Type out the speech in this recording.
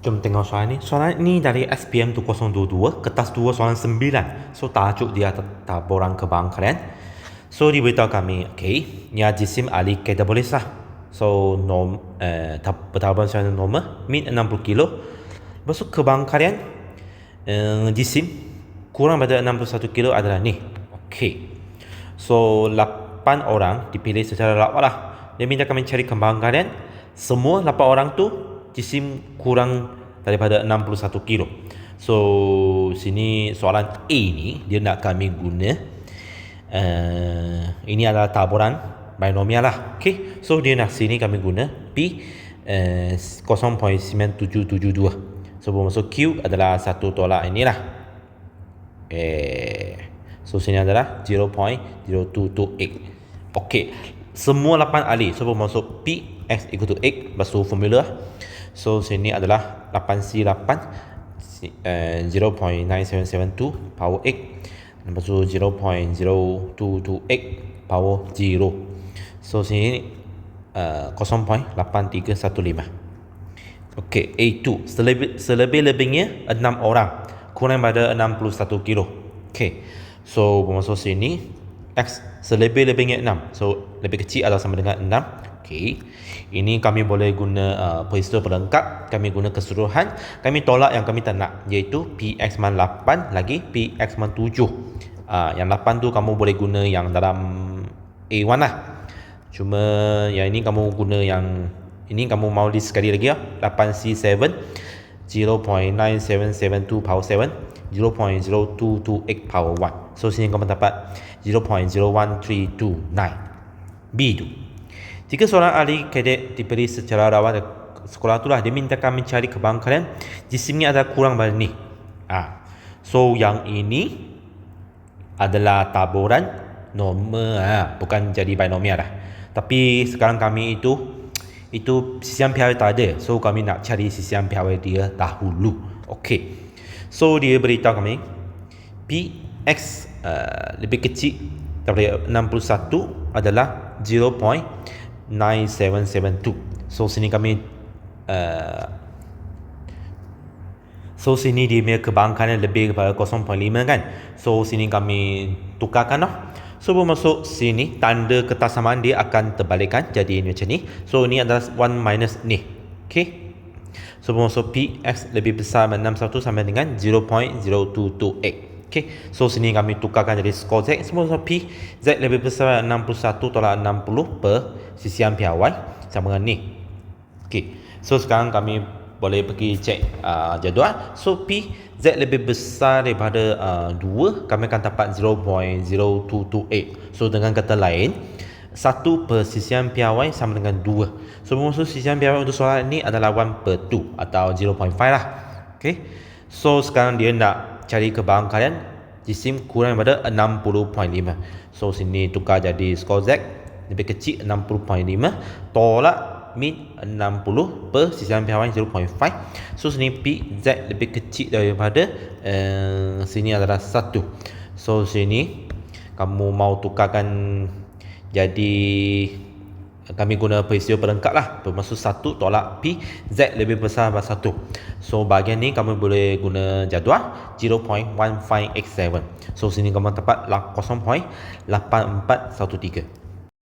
Jom tengok soalan ni. Soalan ni dari SPM 2022, kertas 2 soalan 9. So tajuk dia taburan kebang kalian. So diberitahu kami, okay, ni jisim ahli katabolis lah. So norm, eh, pertaburan soalan normal, min 60 kilo. Lepas tu kebang kalian, eh, jisim kurang pada 61 kilo adalah ni. Okay. So 8 orang dipilih secara lawak lah. Dia minta kami cari kembang kalian. Semua 8 orang tu jisim kurang daripada 61 kilo. So sini soalan A ni dia nak kami guna uh, ini adalah taburan binomial lah. Okay. So dia nak sini kami guna P uh, 0.9772. So masuk Q adalah satu tolak inilah. Eh. So sini adalah 0.0228. Okay. Semua 8 ahli. So masuk P X equal to X. Lepas formula So sini adalah 8C8 uh, 0.9772 power X Lepas tu 0.0228 power 0 So sini uh, 0.8315 Okay A2 Selebih-lebihnya 6 orang. Kurang pada 61 kilo. Okay So bermaksud sini X selebih-lebihnya 6 So lebih kecil adalah sama dengan 6 Okey. Ini kami boleh guna uh, peristiwa pelengkap, kami guna keseluruhan, kami tolak yang kami tak nak iaitu PX man 8 lagi PX man 7. Uh, yang 8 tu kamu boleh guna yang dalam A1 lah. Cuma yang ini kamu guna yang ini kamu mau list sekali lagi ya. 8C7 0.9772 power 7 0.0228 power 1. So sini kamu dapat 0.01329. B tu. Jika seorang ahli kadet diberi secara rawat sekolah itulah dia minta kami cari kebangkalan jisimnya ada kurang pada ni. Ha. So yang ini adalah taburan normal ha. bukan jadi binomial lah. Tapi sekarang kami itu itu sisian piawai tak ada. So kami nak cari sisian piawai dia dahulu. Okey. So dia beritahu kami Px uh, lebih kecil daripada 61 adalah 9772 so sini kami uh, so sini dia punya kebangkangan lebih kepada 0.5 kan? So sini kami tukarkan lah. So masuk sini tanda ketasamaan dia akan terbalikkan jadi ini macam ni. So ini adalah 1 minus ni. Ok so masuk px lebih besar 61 sampai dengan 0.0228 Okay, so sini kami tukarkan jadi skor Z semua so P Z lebih besar 61 tolak 60 per sisian piawai sama dengan ni. Okay, so sekarang kami boleh pergi cek uh, jadual. So P Z lebih besar daripada uh, 2 kami akan dapat 0.0228. So dengan kata lain 1 per sisian piawai sama dengan 2. So maksud sisian piawai untuk soalan ini adalah 1 per 2 atau 0.5 lah. Okay, so sekarang dia nak cari kebangkaian jisim kurang daripada 60.5 so sini tukar jadi skor Z lebih kecil 60.5 tolak min 60 per sisian pihak 0.5 so sini P Z lebih kecil daripada uh, sini adalah 1 so sini kamu mau tukarkan jadi kami guna peristiwa pelengkap lah. Bermaksud satu tolak P Z lebih besar daripada satu. So bahagian ni kami boleh guna jadual 0.1587 so sini kamu dapat 0.8413